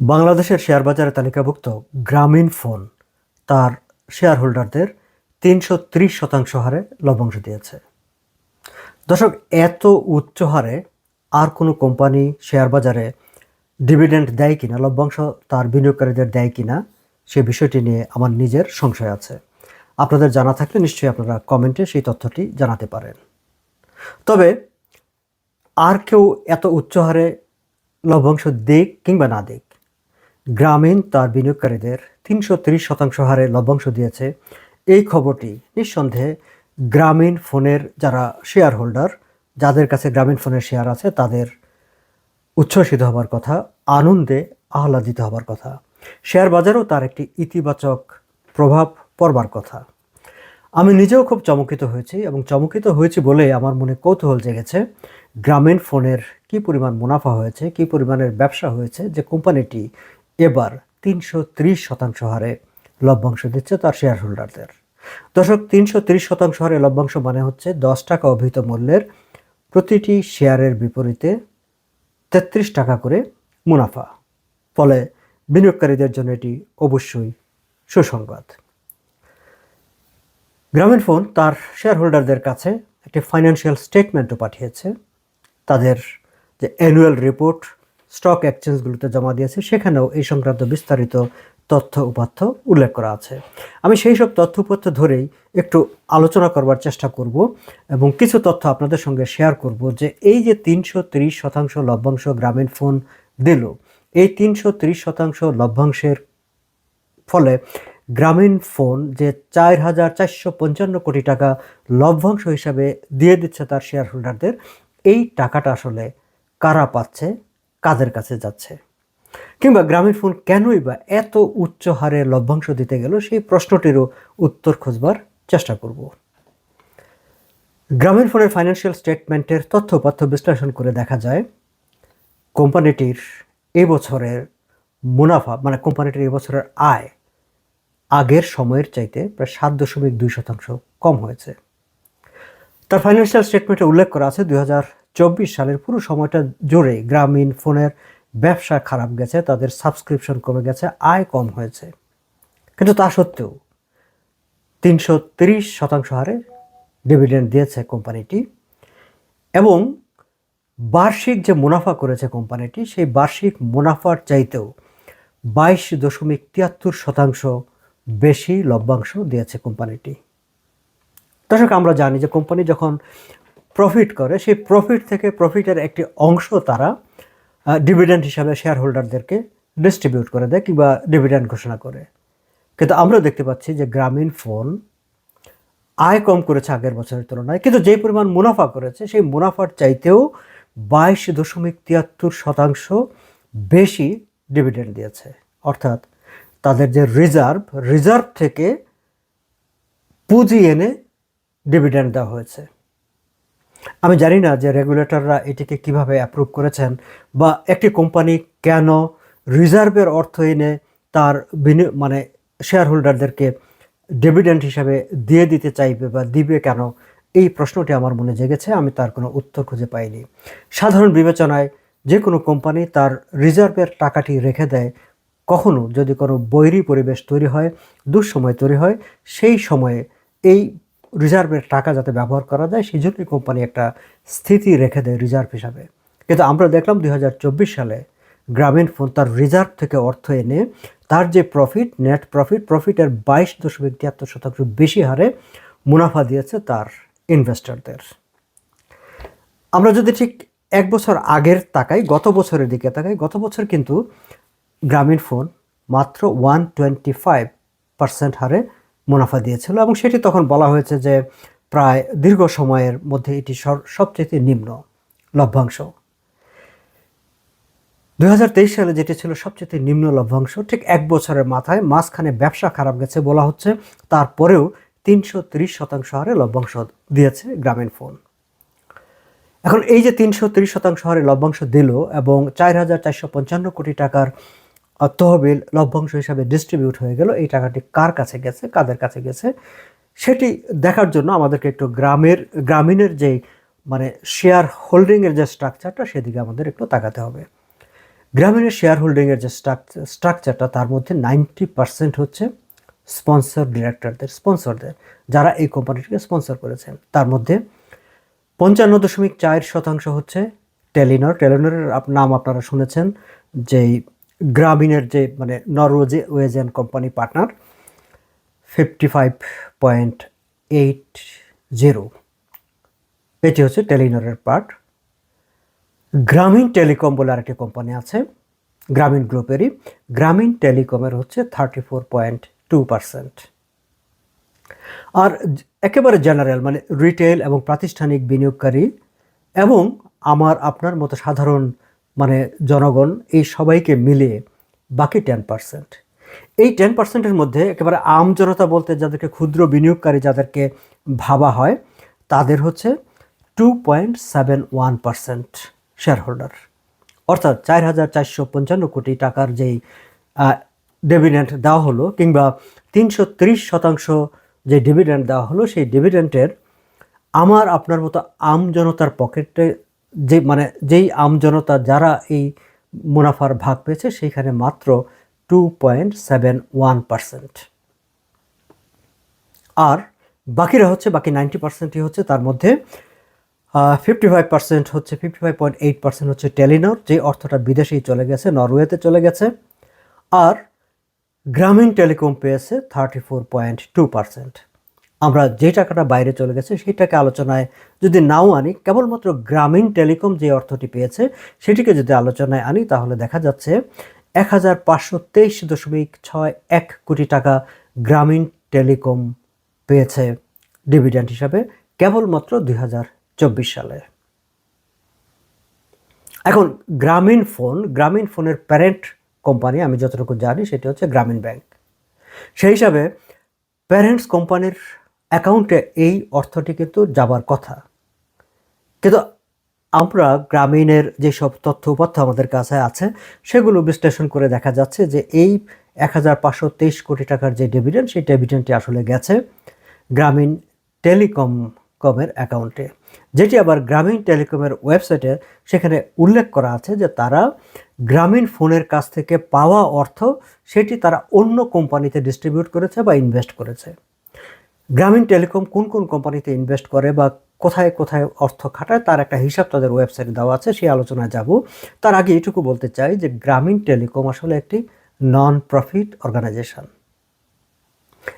বাংলাদেশের শেয়ার বাজারে তালিকাভুক্ত গ্রামীণ ফোন, তার শেয়ার হোল্ডারদের তিনশো ত্রিশ শতাংশ হারে লভ্যাংশ দিয়েছে। দর্শক, এত উচ্চ হারে আর কোনো কোম্পানি শেয়ার বাজারে ডিভিডেন্ড দেয় কিনা, লভ্যাংশ তার বিনিয়োগকারীদের দেয় কিনা, সে বিষয়টি নিয়ে আমার নিজের সংশয় আছে। আপনাদের জানা থাকলে নিশ্চয়ই আপনারা কমেন্টে সেই তথ্যটি জানাতে পারেন। তবে আর কেউ এত উচ্চ হারে লভ্যাংশ দিক কিংবা না দিক। গ্রামীণ তার বিনিয়োগকারীদের তিনশো তিরিশ শতাংশ হারে লভ্যাংশ দিয়েছে। এই খবরটি নিঃসন্দেহে গ্রামীণ ফোনের যারা শেয়ার হোল্ডার যাদের কাছে গ্রামীণ ফোনের শেয়ার আছে, তাদের উচ্ছ্বসিত হবার কথা, আনন্দে আহ্লাদিত হবার কথা। শেয়ার বাজারেও তার একটি ইতিবাচক প্রভাব পড়বার কথা। আমি নিজেও খুব চমকিত হয়েছি এবং চমকিত হয়েছি বলে আমার মনে কৌতূহল জেগেছে। গ্রামীণ ফোনের কি পরিমাণ মুনাফা হয়েছে, কি পরিমাণের ব্যবসা হয়েছে, যে কোম্পানিটি এবার তিনশো ত্রিশ শতাংশ হারে লভ্যাংশ দিচ্ছে তার শেয়ার হোল্ডারদের দর্শক, তিনশো ত্রিশ শতাংশ হারে লভ্যাংশ মানে হচ্ছে দশ টাকা অভিহিত মূল্যের প্রতিটি শেয়ারের বিপরীতে তেত্রিশ টাকা করে মুনাফা। ফলে বিনিয়োগকারীদের জন্য এটি অবশ্যই সুসংবাদ। গ্রামীণ ফোন তার শেয়ার হোল্ডারদের কাছে একটি ফাইন্যান্সিয়াল স্টেটমেন্টও পাঠিয়েছে। তাদের যে অ্যানুয়াল রিপোর্ট স্টক এক্সচেঞ্জগুলোতে জমা দিয়েছে, সেখানেও এই সংক্রান্ত বিস্তারিত তথ্য উপাত্য উল্লেখ করা আছে। আমি সেই সব তথ্য উপাত্য ধরেই একটু আলোচনা করবার চেষ্টা করব এবং কিছু তথ্য আপনাদের সঙ্গে শেয়ার করব যে এই যে তিনশো শতাংশ লভ্যাংশ গ্রামীণ ফোন দিল, এই তিনশো শতাংশ লভ্যাংশের ফলে গ্রামীণ ফোন যে চার হাজার চারশো পঞ্চান্ন কোটি টাকা লভ্যাংশ হিসাবে দিয়ে দিচ্ছে তার শেয়ার হোল্ডারদের এই টাকাটা আসলে কারা পাচ্ছে, কাদের কাছে যাচ্ছে? কিংবা গ্রামীণ ফোন কেনই বা এত উচ্চ হারে লভ্যাংশ দিতে গেল, সেই প্রশ্নটিরও উত্তর খোঁজবার চেষ্টা করব। গ্রামীণ ফোনের ফাইন্যান্সিয়াল স্টেটমেন্টের তথ্য উপাত্য বিশ্লেষণ করে দেখা যায়, কোম্পানিটির এবছরের মুনাফা মানে কোম্পানিটির এবছরের আয় আগের সময়ের চাইতে প্রায় সাত দশমিক দুই শতাংশ কম হয়েছে। তার ফাইন্যান্সিয়াল স্টেটমেন্টে উল্লেখ করা আছে দু হাজার চব্বিশ সালের পুরো সময়টা জুড়ে গ্রামীণ ফোনের ব্যবসা খারাপ গেছে, তাদের সাবস্ক্রিপশন কমে গেছে, আয় কম হয়েছে। কিন্তু তা সত্ত্বেও তিনশো তিরিশ শতাংশ হারে ডিভিডেন্ড দিয়েছে কোম্পানিটি এবং বার্ষিক যে মুনাফা করেছে কোম্পানিটি সেই বার্ষিক মুনাফার চাইতেও বাইশ দশমিক তিয়াত্তর শতাংশ বেশি লভ্যাংশ দিয়েছে কোম্পানিটি দর্শক, আমরা জানি যে কোম্পানি যখন প্রফিট করে, সেই প্রফিট থেকে প্রফিটের একটি অংশ তারা ডিভিডেন্ড হিসাবে শেয়ার হোল্ডারদেরকে ডিস্ট্রিবিউট করে দেয় কিংবা ডিভিডেন্ড ঘোষণা করে। কিন্তু আমরা দেখতে পাচ্ছি যে গ্রামীণ ফোন আয় কম করেছে আগের বছরের তুলনায়, কিন্তু যে পরিমাণ মুনাফা করেছে, সেই মুনাফার চাইতেও বাইশ দশমিক তিয়াত্তর শতাংশ বেশি ডিভিডেন্ড দিয়েছে। অর্থাৎ তাদের যে রিজার্ভ রিজার্ভ থেকে পুঁজি এনে ডিভিডেন্ড দেওয়া হয়েছে। আমি জানি না যে রেগুলেটররা এটিকে কীভাবে অ্যাপ্রুভ করেছেন বা একটি কোম্পানি কেন রিজার্ভের অর্থ এনে তার মানে শেয়ার হোল্ডারদেরকে ডিভিডেন্ড হিসাবে দিয়ে দিতে চাইবে বা দিবে কেন? এই প্রশ্নটি আমার মনে জেগেছে, আমি তার কোনো উত্তর খুঁজে পাইনি। সাধারণ বিবেচনায় যে কোনো কোম্পানি তার রিজার্ভের টাকাটি রেখে দেয়। কখনো যদি কোনো বৈরী পরিবেশ তৈরি হয়, দুঃসময় তৈরি হয়, সেই সময়ে এই রিজার্ভের টাকা যাতে ব্যবহার করা যায় সেই জন্যই কোম্পানি একটা স্থিতি রেখে দেয় রিজার্ভ হিসাবে। কিন্তু আমরা দেখলাম দু হাজার চব্বিশ সালে গ্রামীণ ফোন তার রিজার্ভ থেকে অর্থ এনে তার যে প্রফিট নেট প্রফিট প্রফিটের বাইশ দশমিক তিয়াত্তর শতাংশ বেশি হারে মুনাফা দিয়েছে তার ইনভেস্টরদের আমরা যদি ঠিক এক বছর আগের তাকাই, গত বছরের দিকে তাকাই, গত বছর কিন্তু গ্রামীণ ফোন মাত্র ওয়ান টোয়েন্টি ফাইভ পার্সেন্ট হারে মুনাফা দিয়েছিল এবং সেটি তখন বলা হয়েছে যে প্রায় দীর্ঘ সময়ের মধ্যে এটি সবচেয়ে নিম্ন লভ্যাংশ। দু হাজার তেইশ সালে যেটি ছিল সবচেয়ে নিম্ন লভ্যাংশ, ঠিক এক বছরের মাথায় মাঝখানে ব্যবসা খারাপ গেছে বলা হচ্ছে, তারপরেও তিনশো ত্রিশ শতাংশ হারে লভ্যাংশ দিয়েছে গ্রামীণ ফোন। এখন এই যে তিনশো ত্রিশ শতাংশ হারে লভ্যাংশ দিল এবং চার হাজার চারশো পঞ্চান্ন কোটি টাকার তহবিল লভ্যাংশ হিসাবে ডিস্ট্রিবিউট হয়ে গেল। এই টাকাটি কার কাছে গেছে, কাদের কাছে গেছে, সেটি দেখার জন্য আমাদেরকে একটু গ্রামের, গ্রামীণের যেই মানে শেয়ার হোল্ডিংয়ের যে স্ট্রাকচারটা সেদিকে আমাদের একটু তাকাতে হবে। গ্রামীণের শেয়ার হোল্ডিংয়ের যে স্ট্রাকচার স্ট্রাকচারটা তার মধ্যে নাইনটি পার্সেন্ট হচ্ছে স্পন্সর ডিরেক্টরদের স্পন্সরদের যারা এই কোম্পানিটিকে স্পন্সর করেছেন। তার মধ্যে পঞ্চান্ন দশমিক চার শতাংশ হচ্ছে টেলিনর। টেলিনরের নাম আপনারা শুনেছেন, যেই গ্রামীণের যে মানে নরওয়েজে ওয়েজেন company partner fifty five point eight zero এটি হচ্ছে টেলিনরের পার্ট। গ্রামীণ টেলিকম বলে আরেকটি কোম্পানি আছে, গ্রামীণ গ্রুপেরই। গ্রামীণ টেলিকমের হচ্ছে thirty four point two percent আর একেবারে জেনারেল মানে রিটেল এবং প্রাতিষ্ঠানিক বিনিয়োগকারী এবং আমার, আপনার মতো সাধারণ মানে জনগণ, এই সবাইকে মিলিয়ে বাকি টেন পার্সেন্ট এই টেন পার্সেন্টের মধ্যে একেবারে আম জনতা বলতে যাদেরকে ক্ষুদ্র বিনিয়োগকারী যাদেরকে ভাবা হয়, তাদের হচ্ছে two point seven one percent share holder অর্থাৎ চার হাজার চারশো পঞ্চান্ন কোটি টাকার যেই ডিভিডেন্ট দেওয়া হলো কিংবা তিনশো ত্রিশ শতাংশ যে ডিভিডেন্ট দেওয়া হলো, সেই ডিভিডেন্টের আমার আপনার মতো আম জনতার পকেটে যে মানে যেই আম জনতা যারা এই মুনাফার ভাগ পেয়েছে, সেইখানে মাত্র two point seven one percent আর বাকিরা হচ্ছে, বাকি নাইনটি পার্সেন্টই হচ্ছে, তার মধ্যে ফিফটি ফাইভ পার্সেন্ট হচ্ছে fifty five point eight percent হচ্ছে টেলিনর, যে অর্থটা বিদেশেই চলে গেছে, নরওয়েতে চলে গেছে। আর গ্রামীণ টেলিকম পেয়েছে thirty four point two percent আমরা যে টাকাটা বাইরে চলে গেছে সেই টাকা আলোচনায় যদি নাও আনি, কেবলমাত্র গ্রামীণ টেলিকম যে অর্থটি পেয়েছে সেটিকে যদি আলোচনায় আনি, তাহলে দেখা যাচ্ছে এক হাজার পাঁচশো তেইশ দশমিক ছয় এক কোটি টাকা গ্রামীণ টেলিকম পেয়েছে ডিভিডেন্ড হিসাবে, কেবলমাত্র দুই হাজার চব্বিশ সালে। এখন গ্রামীণ ফোন, গ্রামীণ ফোনের প্যারেন্ট কোম্পানি, আমি যতটুকু জানি সেটি হচ্ছে গ্রামীণ ব্যাংক। সেই হিসাবে প্যারেন্টস কোম্পানির অ্যাকাউন্টে এই অর্থটি কিন্তু যাবার কথা। কিন্তু আমরা গ্রামীণের যেসব তথ্য উপাত্য আমাদের কাছে আছে, সেগুলো বিশ্লেষণ করে দেখা যাচ্ছে যে এই এক হাজার পাঁচশো তেইশ কোটি টাকার যে ডিভিডেন্ড সেই ডিভিডেন্ডটি আসলে গেছে গ্রামীণ টেলিকম কমের অ্যাকাউন্টে। যেটি আবার গ্রামীণ টেলিকমের ওয়েবসাইটে সেখানে উল্লেখ করা আছে যে তারা গ্রামীণ ফোনের কাছ থেকে পাওয়া অর্থ সেটি তারা অন্য কোম্পানিতে ডিস্ট্রিবিউট করেছে বা ইনভেস্ট করেছে। গ্রামীণ টেলিকম কোন কোন কোম্পানিতে ইনভেস্ট করে বা কোথায় কোথায় অর্থ খাটায় তার একটা হিসাব তাদের ওয়েবসাইটে দেওয়া আছে, সেই আলোচনায় যাব। তার আগে এটুকু বলতে চাই যে গ্রামীণ টেলিকম আসলে একটি নন প্রফিট অর্গানাইজেশন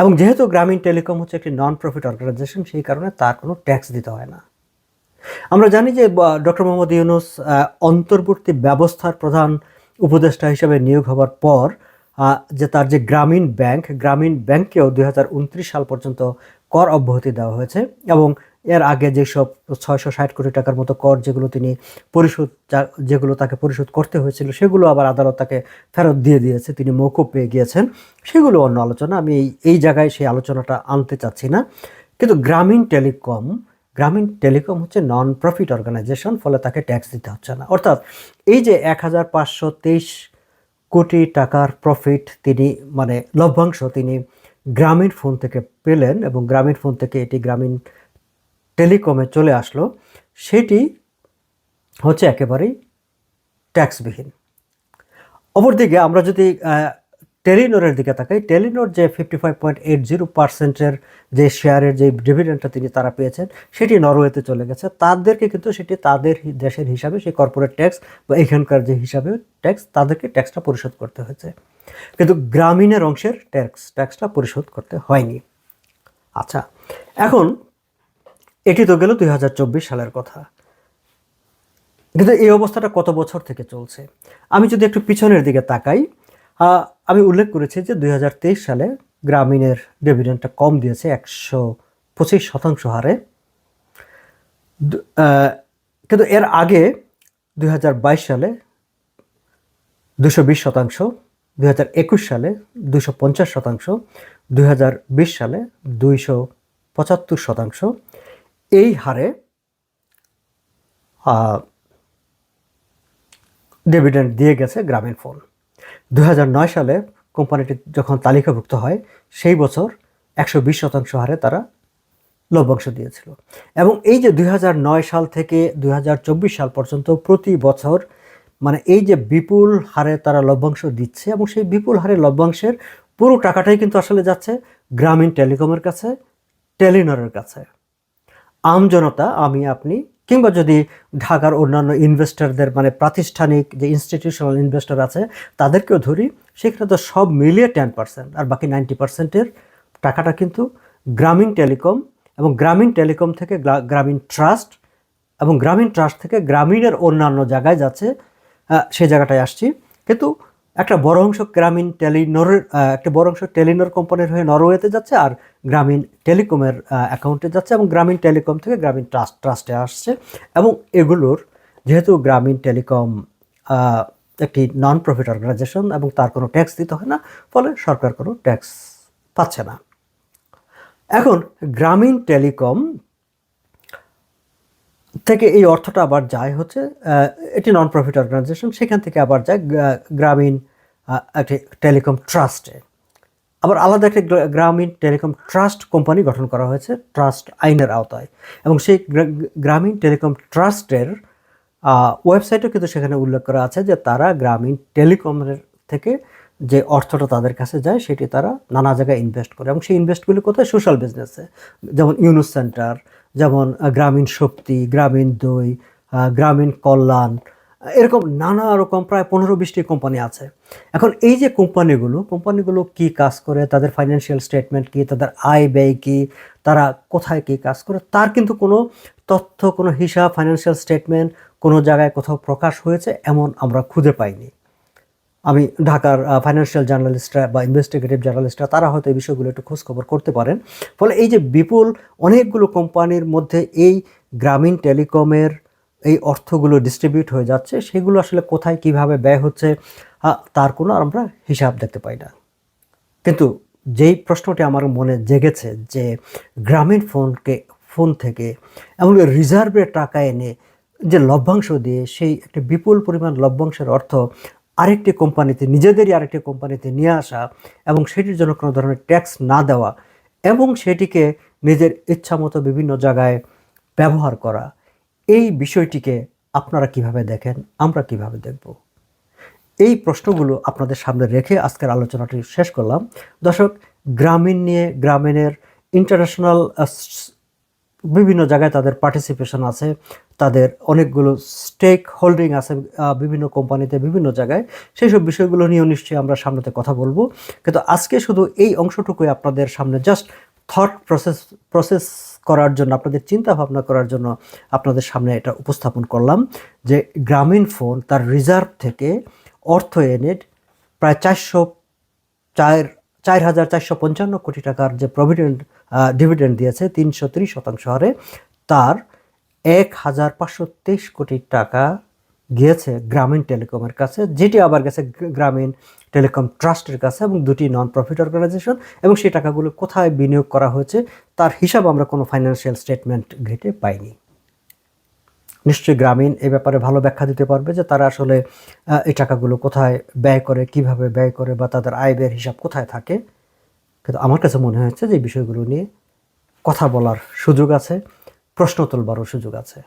এবং যেহেতু গ্রামীণ টেলিকম হচ্ছে একটি নন প্রফিট অর্গানাইজেশন সেই কারণে তার কোনো ট্যাক্স দিতে হয় না। আমরা জানি যে ডক্টর মোহাম্মদ ইউনুস অন্তর্বর্তী ব্যবস্থার প্রধান উপদেষ্টা হিসেবে নিয়োগ হওয়ার পর যে তার যে গ্রামীণ ব্যাংক, গ্রামীণ ব্যাংকেও দু হাজার উনত্রিশ সাল পর্যন্ত কর অব্যাহতি দেওয়া হয়েছে এবং এর আগে যেসব ছয়শো ষাট কোটি টাকার মতো কর যেগুলো তিনি পরিশোধ যেগুলো তাকে পরিশোধ করতে হয়েছিল, সেগুলো আবার আদালত তাকে ফেরত দিয়ে দিয়েছে, তিনি মৌকুব পেয়ে গিয়েছেন। সেগুলো অন্য আলোচনা, আমি এই এই জায়গায় সেই আলোচনাটা আনতে চাচ্ছি না। কিন্তু গ্রামীণ টেলিকম গ্রামীণ টেলিকম হচ্ছে নন প্রফিট অর্গানাইজেশন ফলে তাকে ট্যাক্স দিতে হচ্ছে না। অর্থাৎ এই যে এক হাজার পাঁচশো তেইশ কোটি টাকার প্রফিট তিনি মানে লভ্যাংশ তিনি গ্রামীণ ফোন থেকে পেলেন এবং গ্রামীণ ফোন থেকে এটি গ্রামীণ টেলিকমে চলে আসলো। সেটি হচ্ছে একেবারেই ট্যাক্সবিহীন অপরদিকে আমরা যদি টেলিনোরের দিকে তাকাই, টেলিনোর যে fifty five point eight zero পার্সেন্টের যে শেয়ারের যে ডিভিডেন্ডটা তিনি তারা পেয়েছেন, সেটি নরওয়েতে চলে গেছে। তাদেরকে কিন্তু সেটি তাদের দেশের হিসাবে, সেই কর্পোরেট ট্যাক্স বা এখানকার যে হিসাবে ট্যাক্স তাদেরকে ট্যাক্সটা পরিশোধ করতে হয়েছে। কিন্তু গ্রামীণের অংশের ট্যাক্স ট্যাক্সটা পরিশোধ করতে হয়নি। আচ্ছা এখন এটি তো গেল দু হাজার চব্বিশ সালের কথা। কিন্তু এই অবস্থাটা কত বছর থেকে চলছে? আমি যদি একটু পিছনের দিকে তাকাই আমি উল্লেখ করেছি যে দুই হাজার তেইশ সালে গ্রামীণের ডিভিডেন্ডটা কম দিয়েছে একশো পঁচিশ শতাংশ হারে। কিন্তু এর আগে দুই হাজার বাইশ সালে দুশো বিশ শতাংশ দুই হাজার একুশ সালে দুশো পঞ্চাশ শতাংশ দু হাজার বিশ সালে দুইশো পঁচাত্তর শতাংশ। এই হারে আহ, ডিভিডেন্ড দিয়ে গেছে গ্রামীণ ফোন দুই হাজার নয় সালে কোম্পানিটি যখন তালিকাভুক্ত হয়, সেই বছর একশো বিশ শতাংশ হারে তারা লভ্যাংশ দিয়েছিল। এবং এই যে দু হাজার নয় সাল থেকে দু হাজার চব্বিশ সাল পর্যন্ত প্রতি বছর মানে এই যে বিপুল হারে তারা লভ্যাংশ দিচ্ছে এবং সেই বিপুল হারে লভ্যাংশের পুরো টাকাটাই কিন্তু আসলে যাচ্ছে গ্রামীণ টেলিকমের কাছে, টেলিনরের কাছে। আমজনতা আমি, আপনি কিংবা যদি ঢাকার অন্যান্য ইনভেস্টরদের মানে প্রাতিষ্ঠানিক যে ইনস্টিটিউশনাল ইনভেস্টর আছে, তাদেরকেও ধরি, সেখানে তো সব মিলিয়ে টেন পার্সেন্ট আর বাকি নাইনটি পার্সেন্টের টাকাটা কিন্তু গ্রামীণ টেলিকম এবং গ্রামীণ টেলিকম থেকে গ্রা- গ্রামীণ ট্রাস্ট এবং গ্রামীণ ট্রাস্ট থেকে গ্রামীণের অন্যান্য জায়গায় যাচ্ছে সেই জায়গাটায় আসছি। কিন্তু একটা বড় অংশ গ্রামীণ টেলিনরের আহ, একটা বড় অংশ টেলিনোর কোম্পানির হয়ে নরওয়েতে যাচ্ছে আর গ্রামীণ টেলিকমের অ্যাকাউন্টে যাচ্ছে এবং গ্রামীণ টেলিকম থেকে গ্রামীণ ট্রাস্ট ট্রাস্টে আসছে এবং এগুলোর যেহেতু গ্রামীণ টেলিকম একটি নন প্রফিট অর্গানাইজেশন এবং তার কোনো ট্যাক্স দিতে হয় না ফলে সরকার কোনো ট্যাক্স পাচ্ছে না। এখন গ্রামীণ টেলিকম থেকে এই অর্থটা আবার যায় হচ্ছে এটি নন প্রফিট অর্গানাইজেশন সেখান থেকে আবার যায় গ্রামীণ একটি টেলিকম ট্রাস্টে। আবার আলাদা একটি গ্রামীণ টেলিকম ট্রাস্ট কোম্পানি গঠন করা হয়েছে, ট্রাস্ট আইনের আওতায়। এবং সেই গ্রামীণ টেলিকম ট্রাস্টের ওয়েবসাইটও কিন্তু সেখানে উল্লেখ করা আছে যে তারা গ্রামীণ টেলিকমের থেকে যে অর্থটা তাদের কাছে যায়, সেটি তারা নানা জায়গায় ইনভেস্ট করে। এবং সেই ইনভেস্টগুলি কোথায়? সোশ্যাল বিজনেসে যেমন ইউনুস সেন্টার যেমন গ্রামীণ শক্তি, গ্রামীণ দই গ্রামীণ কল্যাণ, এরকম নানা রকম প্রায় পনেরো বিশটি কোম্পানি আছে। এখন এই যে কোম্পানিগুলো কোম্পানিগুলো কি কাজ করে, তাদের ফাইন্যান্সিয়াল স্টেটমেন্ট কি, তাদের আয় ব্যয় কি, তারা কোথায় কি কাজ করে, তার কিন্তু কোনো তথ্য, কোনো হিসাব ফাইন্যান্সিয়াল স্টেটমেন্ট কোনো জায়গায় কোথাও প্রকাশ হয়েছে, এমন আমরা খুঁজে পাইনি। আমি ঢাকার ফাইন্যান্সিয়াল জার্নালিস্টরা বা ইনভেস্টিগেটিভ জার্নালিস্টরা তারা হয়তো এই বিষয়গুলো একটু খোঁজখবর করতে পারেন। ফলে এই যে বিপুল অনেকগুলো কোম্পানির মধ্যে এই গ্রামীণ টেলিকমের এই অর্থগুলো ডিস্ট্রিবিউট হয়ে যাচ্ছে, সেগুলো আসলে কোথায় কীভাবে ব্যয় হচ্ছে তার কোনো আমরা হিসাব দেখতে পাই না। কিন্তু যেই প্রশ্নটি আমার মনে জেগেছে যে গ্রামীণ ফোনকে, ফোন থেকে এমনকি রিজার্ভের টাকা এনে যে লভ্যাংশ দিয়ে সেই একটা বিপুল পরিমাণ লভ্যাংশের অর্থ আরেকটি কোম্পানিতে, নিজেদেরই আরেকটি কোম্পানিতে নিয়ে আসা এবং সেটির জন্য কোনো ধরনের ট্যাক্স না দেওয়া এবং সেটিকে নিজের ইচ্ছামতো বিভিন্ন জায়গায় ব্যবহার করা। এই বিষয়টিকে আপনারা কীভাবে দেখেন, আমরা কীভাবে দেখব? এই প্রশ্নগুলো আপনাদের সামনে রেখে আজকের আলোচনাটি শেষ করলাম। দর্শক, গ্রামীণ নিয়ে গ্রামীণের ইন্টারন্যাশনাল বিভিন্ন জায়গায় তাদের পার্টিসিপেশন আছে। তাদের অনেকগুলো স্টেক হোল্ডিং আছে বিভিন্ন কোম্পানিতে বিভিন্ন জায়গায়। সেই সব বিষয়গুলো নিয়েও নিশ্চয়ই আমরা সামনেতে কথা বলব। কিন্তু আজকে শুধু এই অংশটুকুই আপনাদের সামনে জাস্ট থট প্রসেস প্রসেস করার জন্য, আপনাদের চিন্তা ভাবনা করার জন্য আপনাদের সামনে এটা উপস্থাপন করলাম যে গ্রামীণ ফোন তার রিজার্ভ থেকে অর্থ এনে প্রায় চারশো চার চার হাজার চারশো পঞ্চান্ন কোটি টাকার যে প্রভিডেন্ট ডিভিডেন্ড দিয়েছে, তিনশো ত্রিশ শতাংশ হারে, তার এক হাজার পাঁচশো তেইশ কোটি টাকা গিয়েছে গ্রামীণ টেলিকমের কাছে, যেটি আবার গেছে গ্রামীণ টেলিকম ট্রাস্টের কাছে এবং দুটি নন প্রফিট অর্গানাইজেশন এবং সেই টাকাগুলো কোথায় বিনিয়োগ করা হয়েছে তার হিসাব আমরা কোনো ফাইন্যান্সিয়াল স্টেটমেন্ট ঘেটে পাইনি। নিশ্চয়ই গ্রামীণ এ ব্যাপারে ভালো ব্যাখ্যা দিতে পারবে যে তারা আসলে এই টাকাগুলো কোথায় ব্যয় করে, কীভাবে ব্যয় করে বা তাদের আয় ব্যয়ের হিসাব কোথায় থাকে। কিন্তু আমার কাছে মনে হয়েছে যে বিষয়গুলো নিয়ে কথা বলার সুযোগ আছে। প্রশ্ন তোলবারও সুযোগ আছে।